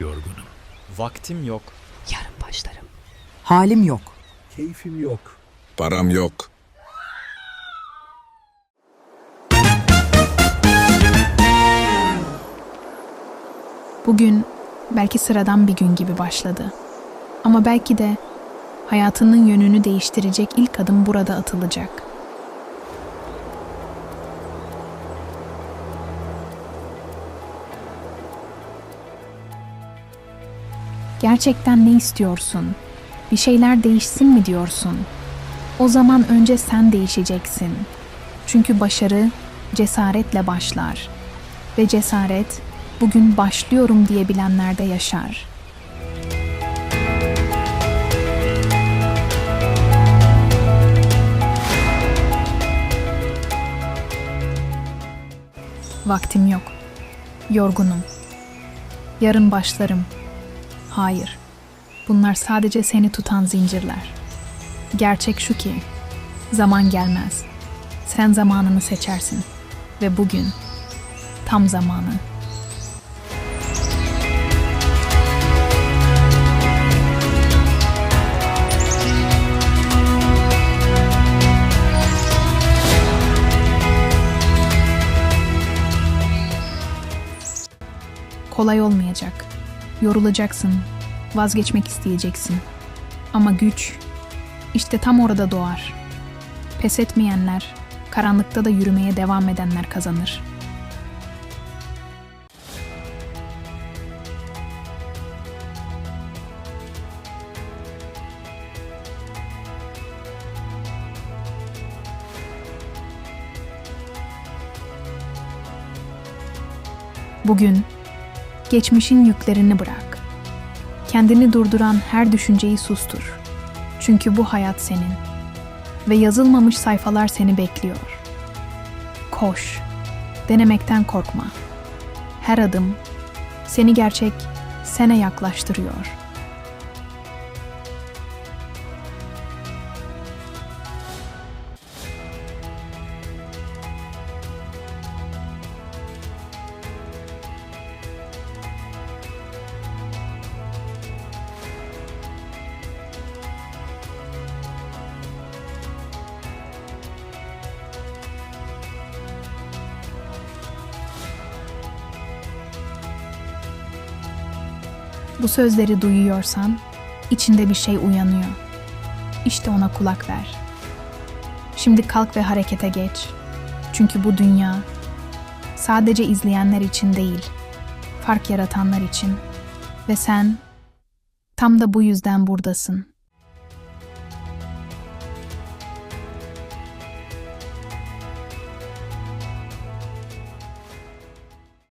Yorgunum. Vaktim yok. Yarın başlarım. Halim yok. Keyfim yok. Param yok. Bugün belki sıradan bir gün gibi başladı. Ama belki de hayatının yönünü değiştirecek ilk adım burada atılacak. Gerçekten ne istiyorsun? Bir şeyler değişsin mi diyorsun? O zaman önce sen değişeceksin. Çünkü başarı cesaretle başlar ve cesaret bugün başlıyorum diye bilenlerde yaşar. Vaktim yok. Yorgunum. Yarın başlarım. Hayır. Bunlar sadece seni tutan zincirler. Gerçek şu ki zaman gelmez. Sen zamanını seçersin ve bugün tam zamanı. Kolay olmayacak. Yorulacaksın. Vazgeçmek isteyeceksin. Ama güç işte tam orada doğar. Pes etmeyenler, karanlıkta da yürümeye devam edenler kazanır. Bugün geçmişin yüklerini bırak. Kendini durduran her düşünceyi sustur. Çünkü bu hayat senin ve yazılmamış sayfalar seni bekliyor. Koş. Denemekten korkma. Her adım seni gerçek sene yaklaştırıyor. Bu sözleri duyuyorsan içinde bir şey uyanıyor. İşte ona kulak ver. Şimdi kalk ve harekete geç. Çünkü bu dünya sadece izleyenler için değil, fark yaratanlar için ve sen tam da bu yüzden buradasın.